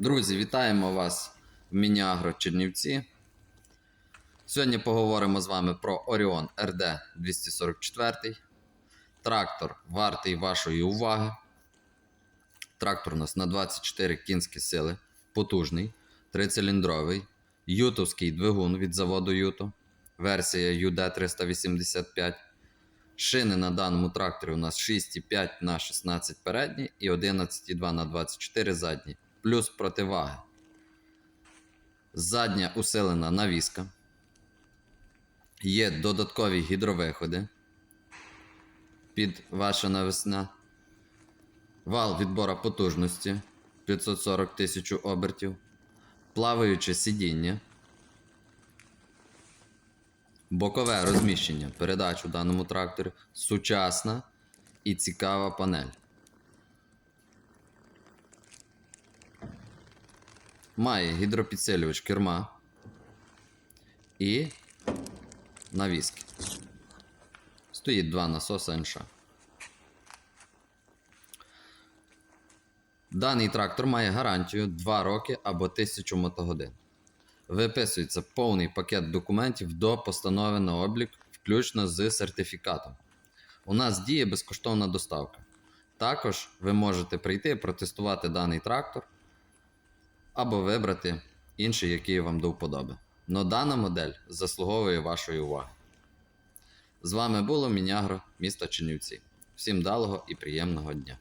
Друзі, вітаємо вас в Мініагро Чернівці. Сьогодні поговоримо з вами про Orion RD 244. Трактор вартий вашої уваги. Трактор у нас на 24 кінські сили, потужний, трициліндровий, ютовський двигун від заводу Юто, версія UD385. Шини на даному тракторі у нас 6,5 на 16 передні і 11,2 на 24 задні, плюс противаги. Задня усилена навіска. Є додаткові гідровиходи під ваша навесна. Вал відбора потужності 540 тисяч обертів. Плаваюче сидіння. Бокове розміщення передач у даному тракторі. Сучасна і цікава панель. Має гідропідсилювач керма і навіски. Стоїть два насоса НШ. Даний трактор має гарантію 2 роки або 1000 мотогодин. Виписується повний пакет документів до постанови на облік, включно з сертифікатом. У нас діє безкоштовна доставка. Також ви можете прийти протестувати даний трактор або вибрати інший, який вам до вподоби. Но дана модель заслуговує вашої уваги. З вами було Мінягро, місто Чернівці. Всім далого і приємного дня!